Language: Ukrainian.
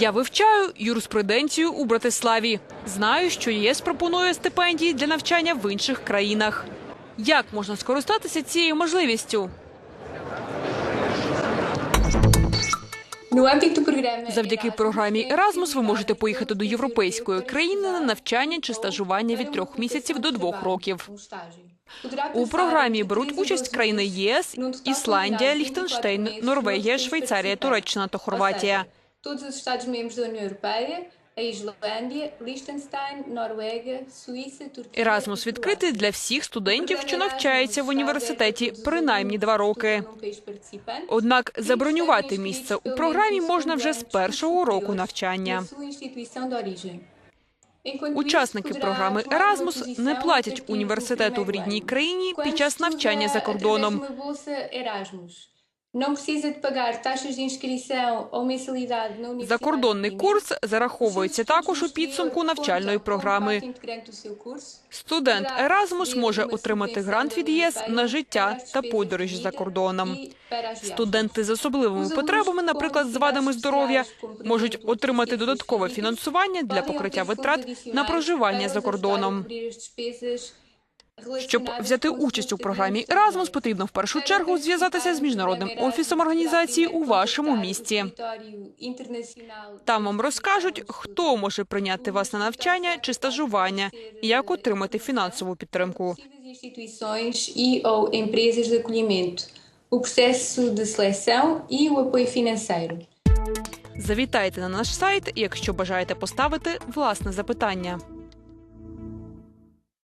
Я вивчаю юриспруденцію у Братиславі. Знаю, що ЄС пропонує стипендії для навчання в інших країнах. Як можна скористатися цією можливістю? Завдяки програмі Erasmus ви можете поїхати до європейської країни на навчання чи стажування від трьох місяців до двох років. У програмі беруть участь країни ЄС, Ісландія, Ліхтенштейн, Норвегія, Швейцарія, Туреччина та Хорватія. Todos os Estados-membros da União Europeia, a Islândia, Liechtenstein, Noruega, Suíça, Turquia. Erasmus відкритий для всіх студентів, що навчаються в університеті принаймні два роки. Однак забронювати місце у програмі можна вже з першого року навчання. Учасники програми Erasmus не платять університету в рідній країні під час навчання за кордоном. Não precisa de pagar taxas de inscrição ou mensalidade na universidade. Закордонний курс зараховується також у підсумку навчальної програми. Студент Erasmus може отримати грант від ЄС на життя та подорожі за кордоном. Студенти з особливими потребами, наприклад, з вадами здоров'я, можуть отримати додаткове фінансування для покриття витрат на проживання за кордоном. Щоб взяти участь у програмі Erasmus, потрібно в першу чергу зв'язатися з міжнародним офісом організації у вашому місті. Там вам розкажуть, хто може прийняти вас на навчання чи стажування, і як отримати фінансову підтримку. o processo de seleção e o apoio financeiro. Завітайте на наш сайт, якщо бажаєте поставити власне запитання.